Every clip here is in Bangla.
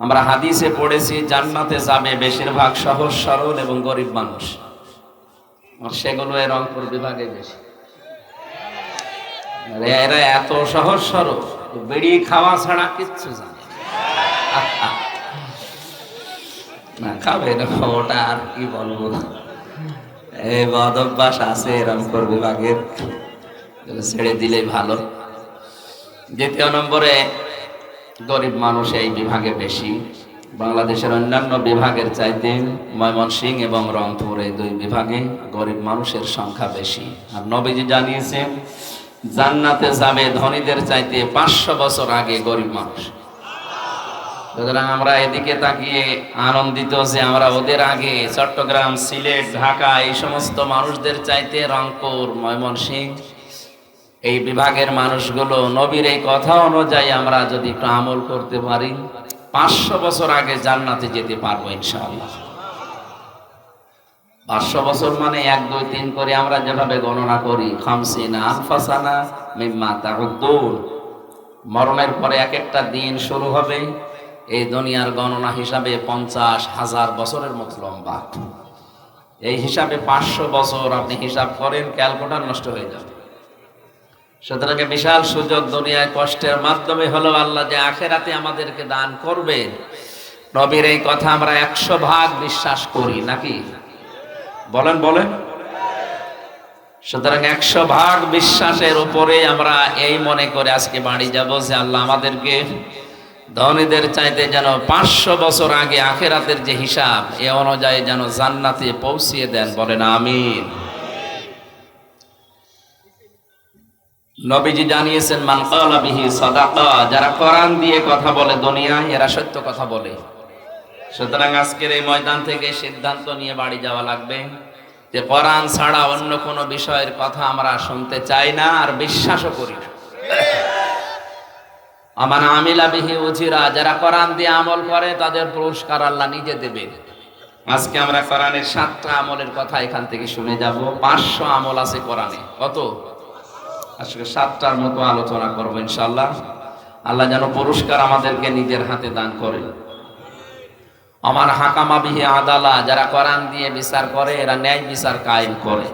আমরা হাদিসে পড়েছি, জান্নাতে যাবে বেশিরভাগ সহজ, সরল এবং গরিব মানুষ। সেগুলো এর রংপুর বিভাগে বেশি। এরা এত সহজ, সরল বেড়ি খাওয়া ছাড়া কিচ্ছু জানে। না। খাবে না, ওটা আর কি বলব? এই বদ অভ্যাস আছে রংপুর বিভাগের। ছেড়ে দিলেই ভালো। দ্বিতীয় নম্বরে গরিব মানুষ এই বিভাগে বেশি। বাংলাদেশের অন্যান্য বিভাগের চাইতে ময়মনসিং এবং রংপুর এই দুই বিভাগে গরিব মানুষের সংখ্যা বেশি। আর নবীজি জানিয়েছেন, জান্নাতে যাবে ধনীদের চাইতে পাঁচশো বছর আগে গরিব মানুষ। সুতরাং আমরা এদিকে তাকিয়ে আনন্দিত যে আমরা ওদের আগে চট্টগ্রাম, সিলেট, ঢাকা এই সমস্ত মানুষদের চাইতে রংপুর ময়মনসিংহ এই বিভাগের মানুষগুলো নবীর এই কথা অনুযায়ী আমরা যদি একটু আমল করতে পারি, পাঁচশো বছর আগে জান্নাতে যেতে পারব ইনশাআল্লাহ। পাঁচশো বছর মানে এক, দুই, তিন করে আমরা যেভাবে গণনা করি, খামসিনা তাহুদ্দুন। মরণের পরে এক একটা দিন শুরু হবে, এই দুনিয়ার গণনা হিসাবে পঞ্চাশ হাজার বছরের মতো লম্বা। এই হিসাবে পাঁচশো বছর আপনি হিসাব করেন, ক্যালকুলেটার নষ্ট হয়ে যাবে। সুতরাং বিশাল সুযোগ দুনিয়ায় কষ্টের মাধ্যমে হলো আল্লাহ যে আখেরাতে আমাদেরকে দান করবেন নবীর এই কথা আমরা একশো ভাগ বিশ্বাস করি, নাকি? বলেন বলেন। সুতরাং একশো ভাগ বিশ্বাসের উপরে আমরা এই মনে করে আজকে বাড়ি যাব যে আল্লাহ আমাদেরকে ধনীদের চাইতে যেন পাঁচশো বছর আগে আখেরাতের যে হিসাব, এ অনুযায়ী যেন জান্নাতে পৌঁছিয়ে দেন। বলেন, আমিন। নবীজি জানিয়েছেন, মান ক্বালা বিহি সাদাকা যারা কোরআন দিয়ে কথা বলে দুনিয়ায় এরা সত্য কথা বলে। সুতরাং আজকের এই ময়দান থেকে সিদ্ধান্ত নিয়ে বাড়ি যাওয়া লাগবে যে কোরআন ছাড়া অন্য কোনো বিষয়ের কথা আমরা শুনতে চাই না আর বিশ্বাসও করি আমার আমিলা বিহি উজিরা, যারা কোরআন দিয়ে আমল করে, তাদের পুরস্কার আল্লাহ নিজে দেবে আজকে আমরা কোরআনের সাতটা আমলের কথা এখান থেকে শুনে যাব। পাঁচশো আমল আছে কোরআনে। কত? আজকে সাতটার মতো আলোচনা করব ইনশাল্লাহ আল্লাহ যেন পুরস্কার আমাদেরকে নিজের হাতে দান করে। আমার হাকামা বিহি আদালা, যারা কোরআন দিয়ে বিচার করে, এরা ন্যায় বিচার কায়েম করে।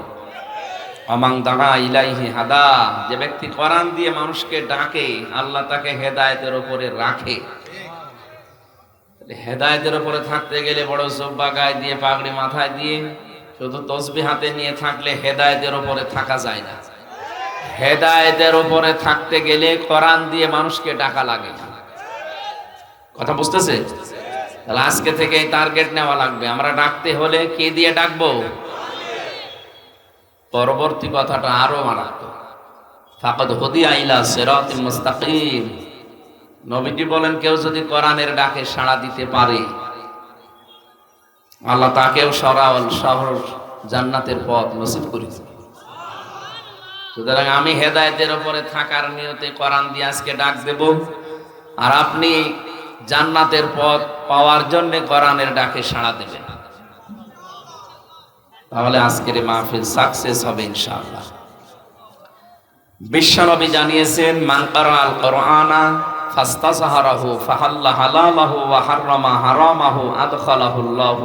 অমাং দাগা ইলাইহি হাদা, যে ব্যক্তি কোরআন দিয়ে মানুষকে ডাকে, আল্লাহ তাকে হেদায়েতের উপরে রাখে। হেদায়েতের উপরে থাকতে গেলে বড় জব্বা গায়ে দিয়ে, পাগড়ি মাথায় দিয়ে, শুধু তসবি হাতে নিয়ে থাকলে হেদায়েতের উপরে থাকা যায় না। হেদায়েতের উপরে থাকতে গেলে কোরআন দিয়ে মানুষকে ডাকা লাগে। কথা বুঝতেছে? তাহলে আজকে থেকে টার্গেট নেওয়া লাগবে। আমরা ডাকতে হলে কে দিয়ে ডাকবো? পরবর্তী কথাটা আরও মারাত্মক। ফাকাদ হুদি আইলা সিরাতিল মুস্তাকিম। নবীজি বলেন, কেউ যদি কোরআনের ডাকে সাড়া দিতে পারে, আল্লাহ তাকেও সরাল শহর জান্নাতের পথ নসিব করেছে। সুতরাং আমি হেদায়েতের উপরে থাকার নিয়তে কোরআন দিয়ে আজকে ডাক দেব। আর আপনি জান্নাতের পথ পাওয়ার জন্য কোরআনের ডাকে সাড়া দেবেন। তাহলে আজকের মাহফিল সাকসেস হবে ইনশাআল্লাহ। বিশ্বনবী জানিয়েছেন, মান কারা আল কোরআনা ফাস্তাসাহারাহু ফাহাল্লা হালালাহু ওয়া হাররামা হারামাহু আদখালাহু আল্লাহু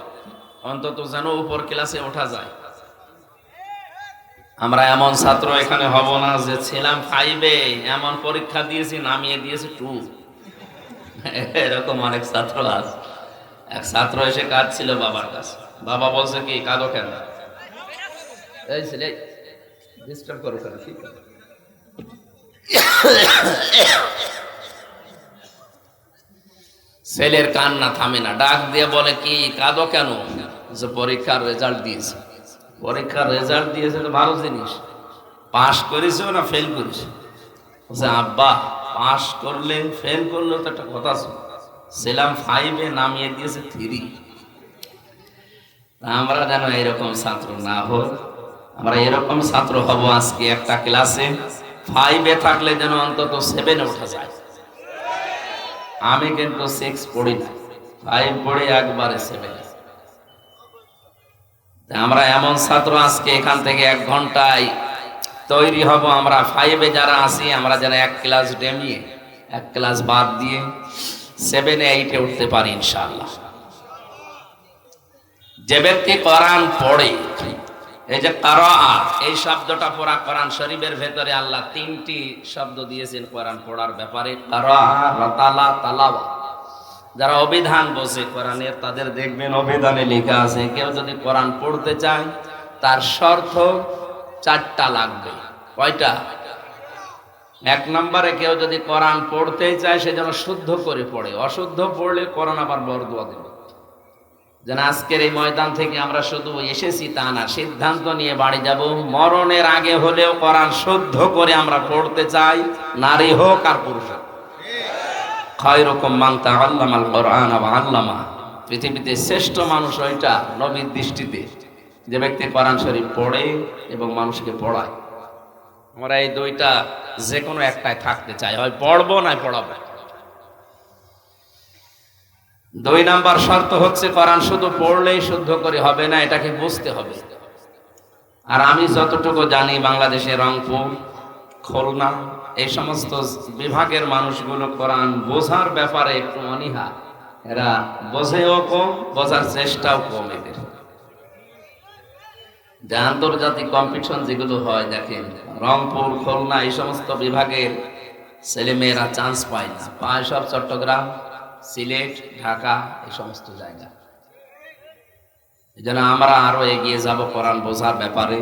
অন্তত যেন উপর ক্লাসে ওঠা যায়। আমরা এমন ছাত্র এখানে হব না যে ছিলাম ফাইভে এমন পরীক্ষা দিয়েছি, নামিয়ে দিয়েছি টু এরকম অনেক ছাত্র আছে। এক ছাত্র এসে কাঁদছিল বাবার কাছে। বাবা বলছে কি, কাঁদো কেন? এই ছেলে ডিস্টার্ব করো কেন ঠিক ছেলের কান্না থামে না। ডাক দিয়ে বলে, কি, কাঁদো কেন? যে পরীক্ষার রেজাল্ট দিয়েছে। পরীক্ষার রেজাল্ট দিয়েছে ভালো জিনিস। পাশ করেছে না ফেল করেছে? বলছে আব্বা, পাশ করলে ফেল করলেও তো একটা কথা আছে। ছিলাম ফাইভে নামিয়ে দিয়েছে থ্রি আমরা যেন এরকম ছাত্র না হোক আমরা এরকম ছাত্র হব আজকে একটা ক্লাসে ফাইভে থাকলে যেন অন্তত সেভেনে ওঠা যায়। আমি কিন্তু সিক্স পড়ি না। ফাইভ পড়ে একবারে সেভেনে আমরা এমন ছাত্র আজকে এখান থেকে এক ঘন্টায় তৈরি হব। আমরা ফাইভে যারা আছি, আমরা যেন এক ক্লাস ডেমিয়ে, এক ক্লাস বাদ দিয়ে সেভেনে এইটে উঠতে পারি ইনশাআল্লাহ। যে ব্যক্তি কোরআন পড়ে, এই যে কারা এই শব্দটা পড়া কোরআন শরীফের ভেতরে আল্লাহ তিনটি শব্দ দিয়েছেন কোরআন পড়ার ব্যাপারে। কারা রতালা তালাওয়া যারা অভিধান বসে কোরআনের তাদের দেখবেন অভিধানে লেখা আছে, কেউ যদি কোরআন পড়তে চায়, তার শর্ত চারটা লাগবে। কয়টা? এক নম্বরে কেউ যদি কোরআন পড়তে চায়, সে যেন শুদ্ধ করে পড়ে। অশুদ্ধ পড়লে কোরআন আবার বরদুয়া দেবে। যেন আজকের এই ময়দান থেকে আমরা শুধু এসেছি তা না, সিদ্ধান্ত নিয়ে বাড়ি যাব। মরণের আগে হলেও কোরআন শুদ্ধ করে আমরা পড়তে চাই, নারী হোক আর পুরুষ হোক। খয়রকম মাংতা আল্লামাল কোরআন আবা আল্লামা। পৃথিবীতে শ্রেষ্ঠ মানুষ ওইটা নবীর দৃষ্টিতে। যে ব্যক্তি কোরআন শরীফ পড়ে এবং মানুষকে পড়ায়। আমরা এই দুইটা যে কোনো একটাই থাকতে চাই। হয় পড়ব না পড়াবো। দুই নাম্বার শর্ত হচ্ছে কোরআন শুধু পড়লেই শুদ্ধ করে হবে না, এটাকে বুঝতে হবে। আর আমি যতটুকু জানি বাংলাদেশে রংপুর খুলনা, এই সমস্ত বিভাগের মানুষগুলো কোরআন বোঝার ব্যাপারে একটু অনীহা। এরা বোঝেও কম, বোঝার চেষ্টাও কম এদের। যে আন্তর্জাতিক কম্পিটিশন যেগুলো হয়, দেখেন, রংপুর, খুলনা, এই সমস্ত বিভাগের ছেলেমেয়েরা চান্স পায় না। পায় সব চট্টগ্রাম, সিলেট, ঢাকা, এই সমস্ত জায়গা। এই আমরা আরও এগিয়ে যাব কোরআন বোঝার ব্যাপারে।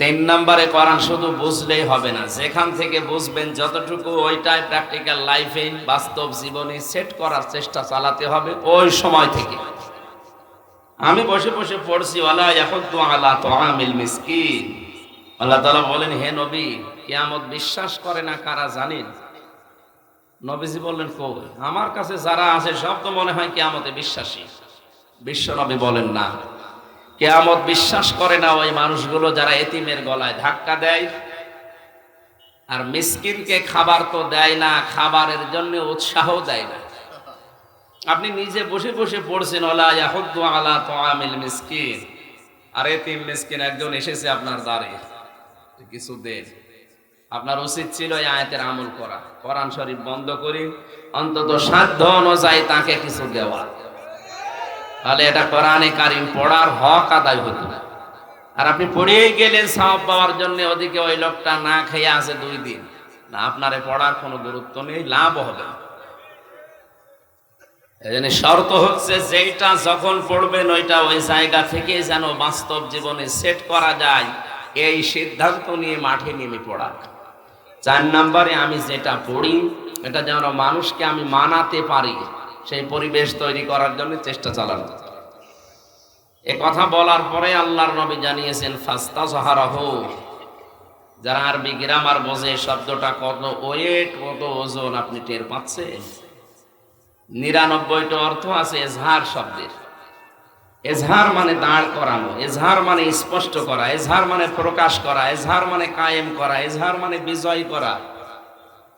তিন নম্বরে কোরআন শুধু বুঝলেই হবে না। যেখান থেকে বুঝবেন যতটুকু, ওইটাই প্র্যাকটিক্যাল লাইফে বাস্তব জীবনে সেট করার চেষ্টা চালাতে হবে ওই সময় থেকে। আমি বসে বসে পড়ছি, ওয়ালা তো আলা তুআমিল মিসকিন। আল্লাহ তাআলা বলেন, হে নবী, কিয়ামত বিশ্বাস করে না কারা জানেন? নবীজি বললেন, কই? আমার কাছে যারা আছে, সব তো মনে হয় কিয়ামতে বিশ্বাসী। বিশ্ব নবী বলেন, না। কেয়ামত বিশ্বাস করে না ওই মানুষগুলো যারা এতিমের গলায় ধাক্কা দেয়। আর মিসকিনকে খাবার তো দেয় না, খাবারের জন্য উৎসাহ দেয় না। আপনি নিজে বসে বসে পড়ছেন, ওলা আলা আর এতিম মিসকিন একজন এসেছে আপনার দ্বারে। কিছু দেন আপনার উচিত ছিল এই আয়াতের আমল করা। কোরআন শরীফ বন্ধ করি। অন্তত সাধ্য অনুযায়ী তাকে কিছু দেওয়া। তাহলে এটা কোরআনে কারিম পড়ার হক আদায় হতো। আর আপনি পড়েই গেলেন সাহাব পাওয়ার জন্য, ওদিকে ওই লোকটা না খেয়ে আছে দুই দিন। না, আপনারে পড়ার কোনো গুরুত্ব নেই, লাভ হবে। এজন্য শর্ত হচ্ছে যেটা যখন পড়বেন, ওইটা ওই জায়গা থেকে যেন বাস্তব জীবনে সেট করা যায়। এই সিদ্ধান্ত নিয়ে মাঠে নেমে পড়া। চার নম্বরে আমি যেটা পড়ি, এটা যেন মানুষকে আমি মানাতে পারি। সেই পরিবেশ তৈরি করার জন্য চেষ্টা চালানো। এ কথা বলার পরে আল্লাহর নবী জানিয়েছেন ফাস্তা সাহারাহ যারা আরবি গ্রামার বোঝে, শব্দটা কত ওয়েট, কত ওজন আপনি টের পাচ্ছেন? নিরানব্বইটা অর্থ আছে এজহার শব্দের। এজহার মানে দাঁড় করানো, এজহার মানে স্পষ্ট করা, এজহার মানে প্রকাশ করা, এজহার মানে কায়েম করা, এজহার মানে বিজয় করা।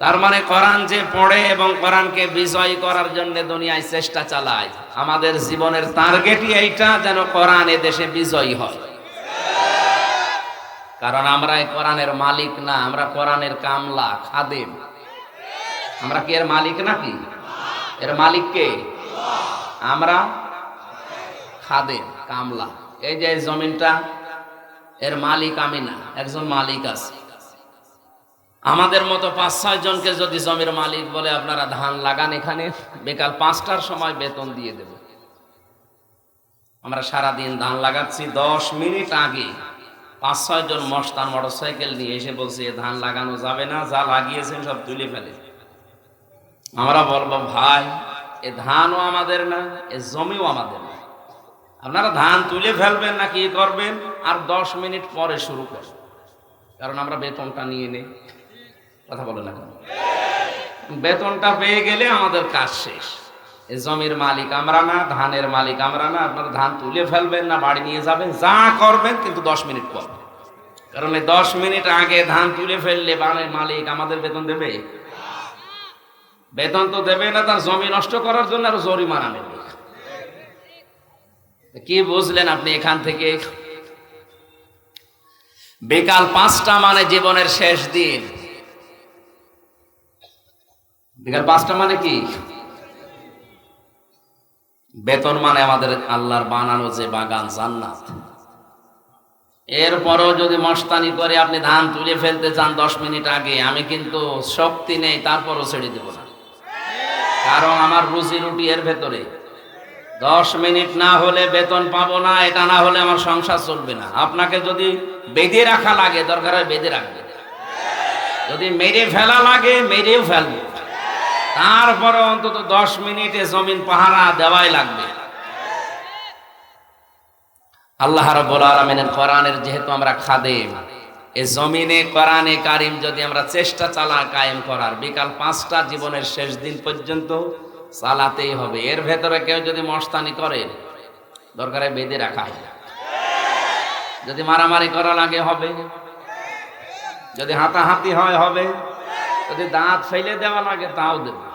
তার মানে কোরআন যে পড়ে এবং কোরআনকে বিজয় করার জন্য দুনিয়ায় চেষ্টা চালায়, আমাদের জীবনের টার্গেটই এইটা যেন কোরআন এ দেশে বিজয়ী হয়। কারণ আমরা কোরআনের মালিক না, আমরা কোরআনের কামলা, খাদেম। আমরা কি এর মালিক নাকি? এর মালিক কে? আমরা খাদেম, কামলা। এই যে জমিনটা, এর মালিক আমি না, একজন মালিক আছে। আমাদের মতো পাঁচ, ছয় জনকে যদি জমির মালিক বলে আপনারা ধান লাগান এখানে, বেকাল পাঁচটার সময় বেতন দিয়ে দেব। আমরা সারা দিন ধান লাগাচ্ছি, দশ মিনিট আগে পাঁচ, ছয় জন মস্তান মোটর সাইকেল নিয়ে এসে বলছে ধান লাগানো যাবে না, যা লাগিয়েছেন সব তুলে ফেলে। আমরা বলব, ভাই, এ ধানও আমাদের না, এ জমিও আমাদের না। আপনারা ধান তুলে ফেলবেন না, কি করবেন? আর দশ মিনিট পরে শুরু করবেন কারণ আমরা বেতনটা নিয়ে নেই। কথা বলে না বেতনটা পেয়ে গেলে আমাদের কাজ শেষ। জমির মালিক আমরা না, ধানের মালিক আমরা না, আপনারা ধান তুলে ফেলবেন না, বাড়ি নিয়ে যাবেন, যা করবেন কিন্তু দশ মিনিট পর। কারণ এই দশ মিনিট আগে ধান তুলে ফেললে বাড়ির মালিক আমাদের বেতন দেবে? বেতন তো দেবে না, তার জমি নষ্ট করার জন্য আরও জরিমানা নেবে। কি বুঝলেন আপনি এখান থেকে? বিকাল পাঁচটা মানে জীবনের শেষ দিন। বিকাল পাঁচটা মানে কি? বেতন মানে আমাদের আল্লাহর বানানো যে বাগান, জান্নাত। এরপরও যদি মস্তানি করে আপনি ধান তুলে ফেলতে চান দশ মিনিট আগে, আমি কিন্তু শক্তি নেই, তারপরও ছেড়ে দেব না। কারণ আমার রুজি রুটি এর ভেতরে। দশ মিনিট না হলে বেতন পাবো না, এটা না হলে আমার সংসার চলবে না। আপনাকে যদি বেঁধে রাখা লাগে, দরকার হয় বেঁধে রাখবে। যদি মেরে ফেলা লাগে, মেরেও ফেলব। তারপরে অন্তত দশ মিনিটে জমিন পাহারা দেওয়াই লাগবে। আল্লাহ রাব্বুল কোরআনের যেহেতু আমরা খাদেম এই জমিনে কোরআনে কারিম যদি আমরা চেষ্টা চালা কায়েম করার, বিকাল পাঁচটা জীবনের শেষ দিন পর্যন্ত চালাতেই হবে। এর ভেতরে কেউ যদি মস্তানি করে, দরকারে বেঁধে রাখা হয় যদি মারামারি করা লাগে, হবে। যদি হাতাহাতি হয়, হবে। যদি দাঁত ফেলে দেওয়া লাগে, তাও দেবে।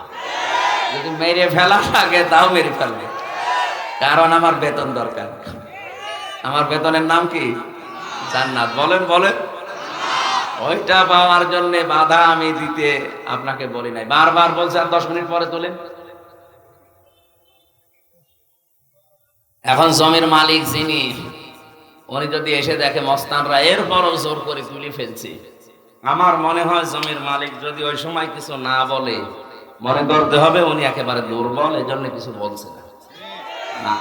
যদি মেরে ফেলা লাগে, তাও মেরে ফেলবে। কারণ আমার বেতন দরকার। আমার বেতনের নাম কি? জান্নাত। বলেন বলেন। ওইটা পাওয়ার জন্য বাধা আমি দিতে আপনাকে বলি নাই। বারবার বলছে, আর দশ মিনিট পরে তোলেন। এখন জমির মালিক যিনি, উনি যদি এসে দেখে মস্তানরা, এরপরও জোর করে তুলে ফেলছে। আমার মনে হয় জমির মালিক যদি ওই সময় কিছু না বলে, মনে করতে হবে উনি একেবারে দুর্বল এই জন্য কিছু বলছে না।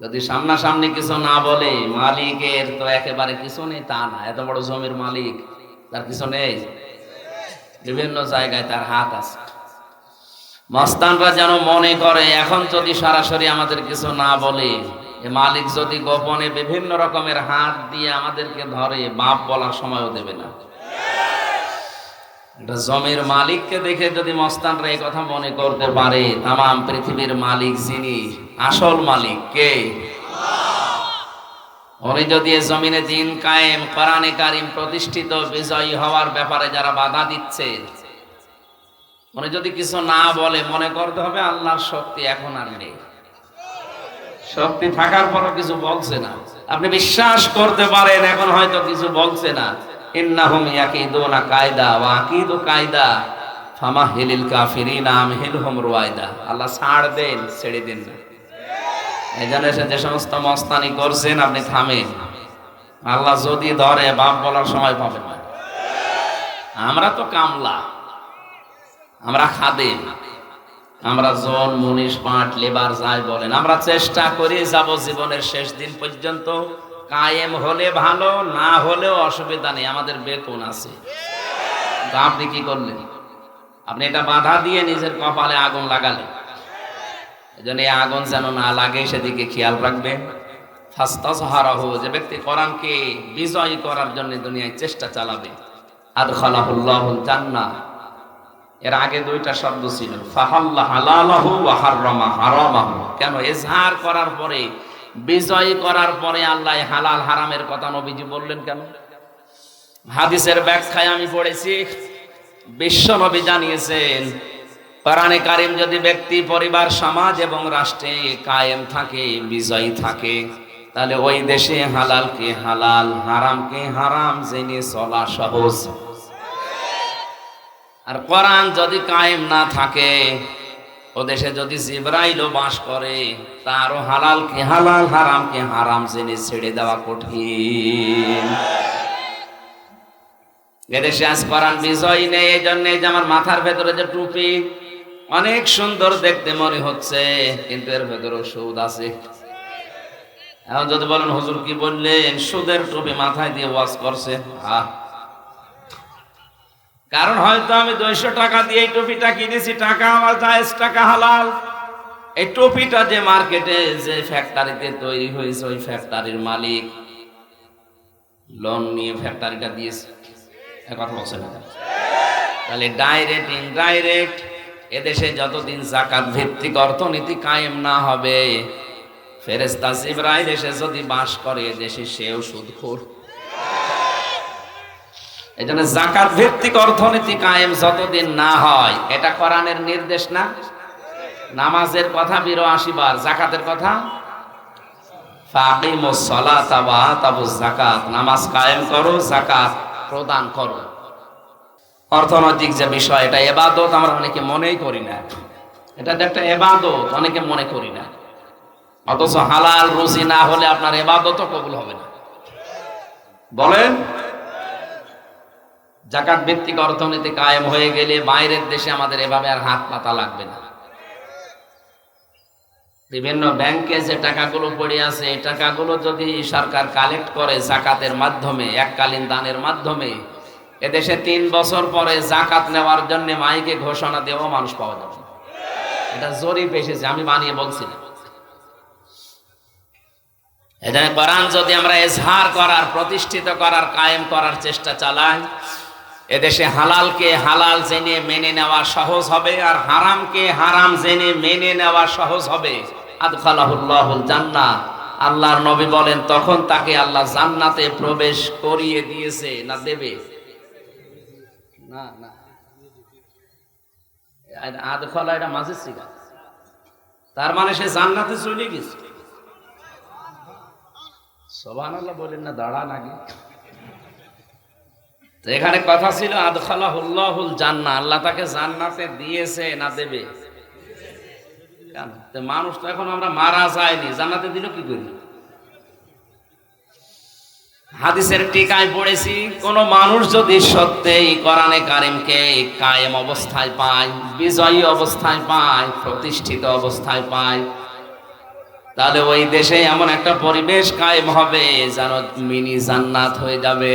যদি সামনাসামনি কিছু না বলে, মালিকের তো একেবারে কিছু নেই, তা না। এত বড় জমির মালিক, তার কিছু নেই। বিভিন্ন জায়গায় তার হাত আছে। মস্তানরা যেন মনে করে, এখন যদি সরাসরি আমাদের কিছু না বলে মালিক যদি গোপনে বিভিন্ন রকমের হাত দিয়ে আমাদেরকে ধরে বাপ বলার সময়ও দেবে না। এটা জমির মালিককে দেখে যদি মস্তানরা এই কথা মনে করতে পারে তাম পৃথিবীর মালিক যিনি, আসল মালিক কে? উনি যদি এ জমিনে দিন কায়েম, কোরআনে কারিম প্রতিষ্ঠিত, বিজয়ী হওয়ার ব্যাপারে যারা বাধা দিচ্ছে উনি যদি কিছু না বলে, মনে করতে হবে আল্লাহর শক্তি এখন আর নেই। শক্তি থাকার পরও কিছু বলছে না। আপনি বিশ্বাস করতে পারেন, এখন হয়তো কিছু বলছে না। ইন্নাহুম ইয়াকিদুনা কায়দা ওয়া আকিদু কায়দা। ফামাহিলিল কাফিরিনা আমহিলহুম রুয়াইদা আল্লাহ ছাড় দেন, ছেড়ে দিন না। এই জন্য যে সমস্ত মস্তানি করছেন, আপনি থামেন। আল্লাহ যদি ধরে, বাপ বলার সময় পাবেন না। আমরা তো কামলা। আমরা খাদেম। আমরা জন, মুনিশ, পাট, লেবার যাই বলেন। আমরা চেষ্টা করি যাব জীবনের শেষ দিন পর্যন্ত। কায়েম হলে ভালো, না হলেও অসুবিধা নেই। আমাদের বেতন আছে। আপনি কি করলেন? আপনি এটা বাধা দিয়ে নিজের কপালে আগুন লাগালেন। এই জন্য এই আগুন যেন না লাগে, সেদিকে খেয়াল রাখবেন। ফাস্তাসহারাহু যে ব্যক্তি কোরআনকে বিজয়ী করার জন্য দুনিয়ায় চেষ্টা চালাবে। আদখালাহুল্লাহুল জান্নাহ। এর আগে দুইটা শব্দ ছিল কেন? ইজহার করার পরে, বিজয় করার পরে আল্লাহ হালাল হারামের কথা নবীজি বললেন কেন? হাদিসের ব্যাখ্যায় আমি পড়েছি, বিশ্ব নবী জানিয়েছেন, কোরআনে কারিম যদি ব্যক্তি, পরিবার, সমাজ এবং রাষ্ট্রে কায়েম থাকে, বিজয়ী থাকে, তাহলে ওই দেশে হালালকে হালাল, হারামকে হারাম জেনে চলা সহজ। আর কোরআন যদি কায়েম না থাকে, ও দেশে যদি জিব্রাইলও বাস করে তারও হালাল কে হালাল, হারাম কে হারাম জেনে ছেড়ে দেওয়া কঠিন। এদেশে আজ কোরআন বিজয় নেই, এই জন্য যে আমার মাথার ভেতরে যে টুপি, অনেক সুন্দর দেখতে মনে হচ্ছে, কিন্তু এর ভেতরে সুদ আছে। এখন যদি বলেন, হুজুর কি বললেন? সুদের টুপি মাথায় দিয়ে ওয়াজ করছে। আহ! কারণ হয়তো আমি দুইশো টাকা দিয়ে এই টুপিটা কিনেছি, টাকা আমার জায়েজ, টাকা হালাল। এই টুপিটা যে মার্কেটে যে ফ্যাক্টরিতে তৈরি হয়েছে, ওই ফ্যাক্টরির মালিক লোন নিয়ে ফ্যাক্টরিটা দিয়েছে। কথা বলছে না তাহলে ডাইরেক্ট ইনডাইরেক্ট এদেশে যতদিন জাকাত ভিত্তিক অর্থনীতি কায়েম না হবে ফেরেস্তা জিবরাইল এসে যদি বাস করে এদেশে, সেও সুদখোর। এই জন্য জাকাত ভিত্তিক অর্থনীতি কায়েম যতদিন না হয়। এটা কোরআনের নির্দেশ না? নামাজের কথা বিরো। আশিবার জাকাতের কথা নামাজ কায়েম করো, যাকাত প্রদান করো। অর্থনৈতিক যে বিষয়, এটা এবাদত আমরা অনেকে মনেই করি না। এটা এবাদত, অনেকে মনে করি না। অথচ হালাল রুজি না হলে আপনার এবাদতও কবুল হবে না। বলেন? জাকাত ভিত্তিক অর্থনীতি কায়েম হয়ে গেলে বাইরের দেশে আমাদের এভাবে আর হাত পাতা লাগবে না বিভিন্ন ব্যাংকে যে টাকাগুলো পড়ে আছে, এই টাকাগুলো যদি সরকার কালেক্ট করে জাকাতের মাধ্যমে, এককালীন দানের মাধ্যমে, এদেশে তিন বছর পরে জাকাত নেওয়ার জন্য মাইকে ঘোষণা দেওয়া মানুষ পাওয়া যাবে। এটা জরিপ এসেছে, আমি বানিয়ে বলছি এখানে কোরআন যদি আমরা এজহার করার, প্রতিষ্ঠিত করার, কায়েম করার চেষ্টা চালাই এদেশে হালালকে হালাল জেনে মেনে নেওয়া সহজ হবে আর হারামকে হারাম জেনে মেনে নেওয়া সহজ হবে। জান্নাত আল্লাহর নবী বলেন, তখন তাকে আল্লাহ জান্নাতে প্রবেশ করিয়ে দিয়েছে। না, দেবে? না না। মাঝে তার মানে সে জান্নাতে চলে গেছে। সোবান আল্লাহ বলেন না, দাঁড়ান আগে। তো এখানে কথা ছিল আদখালা হুল্লাহুল জান্না আল্লাহ তাকে জান্নাতে দিয়েছে না দেবে? মানুষ তো এখন আমরা মারা যায়নি, জান্নাতে দিল কি করি? হাদিসের টিকায় পড়েছি, কোন মানুষ যদি সত্যিই কোরআনে কারিমকে কায়েম অবস্থায় পায়, বিজয়ী অবস্থায় পায়, প্রতিষ্ঠিত অবস্থায় পায়, তাহলে ওই দেশে এমন একটা পরিবেশ কায়েম হবে যেন মিনি জান্নাত হয়ে যাবে।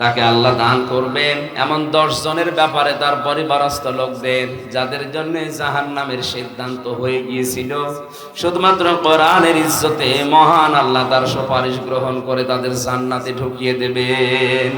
তাকে আল্লাহ দান করবেন। এমন দশ জনের ব্যাপারে তার পরিবারস্থ লোকদের, যাদের জন্য জাহান নামের সিদ্ধান্ত হয়ে গিয়েছিল। শুধুমাত্র কোরআনের ইজ্জতে মহান আল্লাহ তার সুপারিশ গ্রহণ করে তাদের জান্নাতে ঢুকিয়ে দেবেন।